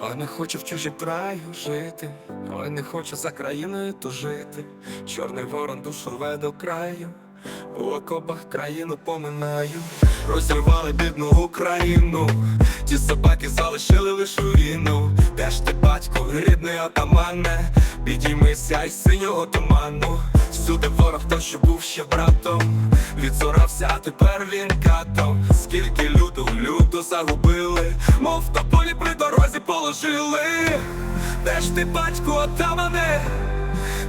Ой, не хочу в чужій краю жити, ой, не хочу за країною тужити. Чорний ворон душу рве до краю, у окопах країну поминаю, розірвали бідну Україну, ті собаки залишили лише війну. Де ж ти, батько, рідний отамане, підіймися із синього туману. Всюди ворог, то що був ще братом, відзорався, а тепер він катом. Скільки люду, люду загубили, мов в тополі при дорозі положили. Де ж ти, батько, отамане,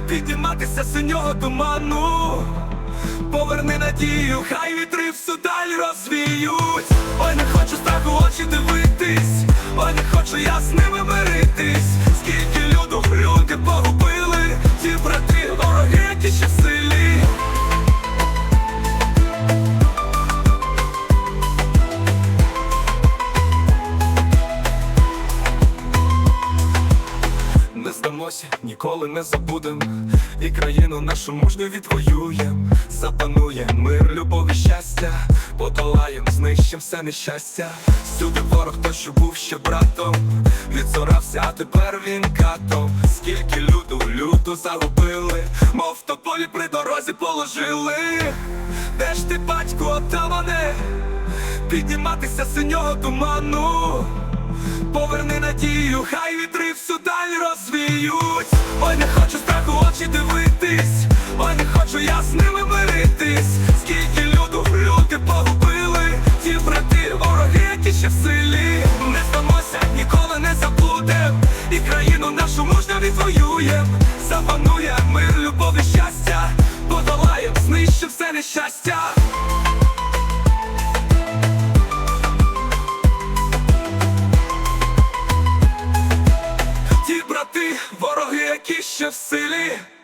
підніматися з синього туману. Поверни надію, хай вітри всю даль розвіють. Ой, не хочу страху очі дивитись, ой, не хочу я з ними миритись. Здамося, ніколи не забудем. І країну нашу мужню відвоюєм. Запанує мир, любов і щастя. Подолаєм, знищим все нещастя. Всюди ворог, то що був ще братом. Відзорався, а тепер він катом. Скільки люду, люду загубили Мов тополі при дорозі положили. Де ж ти, батько, отамане? Підніматися синього туману. Поверни надію, хай розвіють. Ой, не хочу страху очі дивитись, ой, не хочу я з ними миритись. Скільки люду, люди погубили, ті брати, вороги, які ще в силі. Не здамося, ніколи не заблудем, і країну нашу мужньо відвоюєм. Запанує мир, любов і щастя, ще в силі.